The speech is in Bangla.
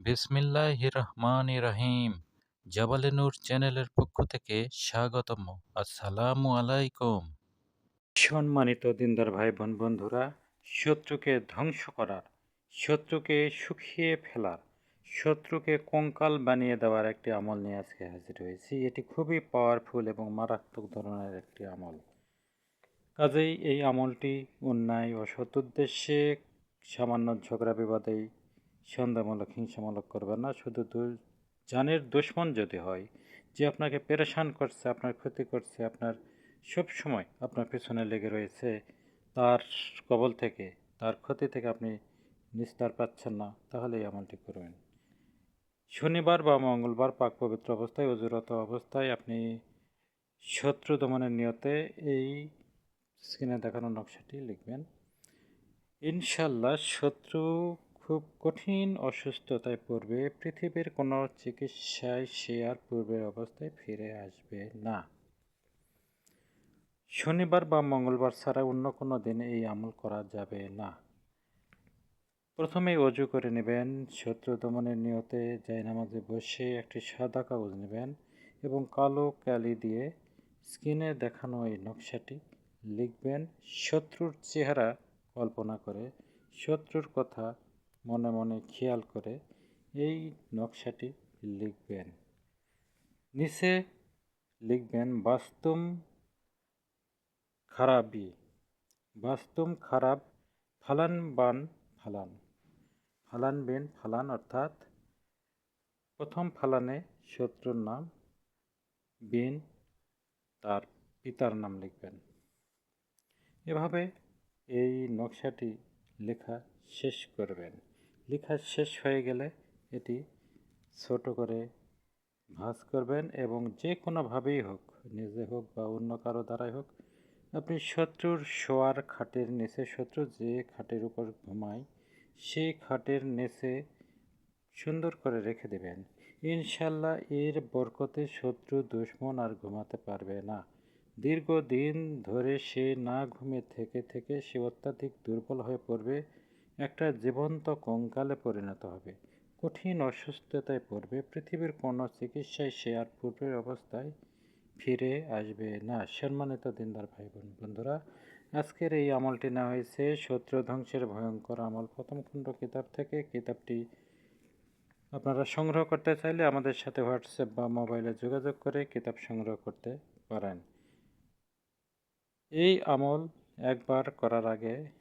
বিসমিল্লাহ রহমান রহিম জাবালে নূর চ্যানেলের পক্ষ থেকে স্বাগতম। আসসালামু আলাইকুম। সম্মানিত দিনদার ভাই বোন বন্ধুরা, শত্রুকে ধ্বংস করার, শত্রুকে শুকিয়ে ফেলার, শত্রুকে কঙ্কাল বানিয়ে দেওয়ার একটি আমল নিয়ে আজকে হাজির হয়েছি। এটি খুবই পাওয়ারফুল এবং মারাত্মক ধরনের একটি আমল। কাজেই এই আমলটি অন্যায় ও সৎ উদ্দেশ্যে সামান্য ঝগড়া বিবাদেই সন্ধ্যামূলক হিংসামূলক করবেন না। শুধু জানের দুশ্মন যদি হয়, যে আপনাকে পেরেশান করছে, আপনার ক্ষতি করছে, আপনার সব সময় আপনার পেছনে লেগে রয়েছে, তার কবল থেকে, তার ক্ষতি থেকে আপনি নিস্তার পাচ্ছেন না তাহলে এই আমলটি করবেন। শনিবার বা মঙ্গলবার পাক পবিত্র অবস্থায়, অজুরত অবস্থায় আপনি শত্রু দমনের নিয়তে এই স্ক্রিনে দেখানো নকশাটি লিখবেন। ইনশাল্লাহ শত্রু খুব কঠিন অসুস্থতায় পড়বে, পৃথিবীর কোনো চিকিৎসায় সে আর পূর্বের অবস্থায় ফিরে আসবে না। শনিবার বা মঙ্গলবার ছাড়া অন্য কোনো দিনে এই আমল করা যাবে না। প্রথমে অজু করে নেবেন, শত্রু দমনের নিয়তে জায়নামাজে বসে একটি সাদা কাগজ নেবেন এবং কালো ক্যালি দিয়ে স্ক্রিনে দেখানো এই নকশাটি লিখবেন, শত্রুর চেহারা কল্পনা করে শত্রুর কথা মনে মনে খেয়াল করে এই নকশাটি লিখবেন। নিচে লিখবেন বাস্তব খারাপই বাস্তব খারাপ, ফালান বান ফালান। ফালান বেন ফালান অর্থাৎ প্রথম ফালানে শত্রুর নাম, বিন তার পিতার নাম লিখবেন। এভাবে এই নকশাটি লেখা শেষ করবেন। লেখা শেষ হয়ে গেলে এটি ছোট করে ভাঁজ করবেন এবং যে কোনোভাবেই হোক, নিজে হোক বা অন্য কারও দ্বারাই হোক, আপনি শত্রুর শোয়ার খাটের নিচে, শত্রু যে খাটের উপর ঘুমায়, সেই খাটের নিচে সুন্দর করে রেখে দেবেন। ইনশাল্লাহ এর বরকতে শত্রু দুশ্মন আর ঘুমাতে পারবে না। দীর্ঘদিন ধরে সে না ঘুমে থেকে থেকে সে অত্যাধিক দুর্বল হয়ে পড়বে। একটা জীবন্ত কঙ্কালে পরিণত হবে। কঠিন অসুস্থতায় পড়বে। পৃথিবীর কোনো চিকিৎসায় সে আর পূর্বের অবস্থায় ফিরে আসবে না। সম্মানিত দিনদার ভাই বোন বন্ধুরা, আজকের এই আমলটি নেওয়া হয়েছে শত্রু ধ্বংসের ভয়ঙ্কর আমল। প্রথম খণ্ড কিতাব থেকে কিতাবটি আপনারা সংগ্রহ করতে চাইলে আমাদের সাথে হোয়াটসঅ্যাপ বা মোবাইলে যোগাযোগ করে কিতাব সংগ্রহ করতে পারেন। এই আমল একবার করার আগে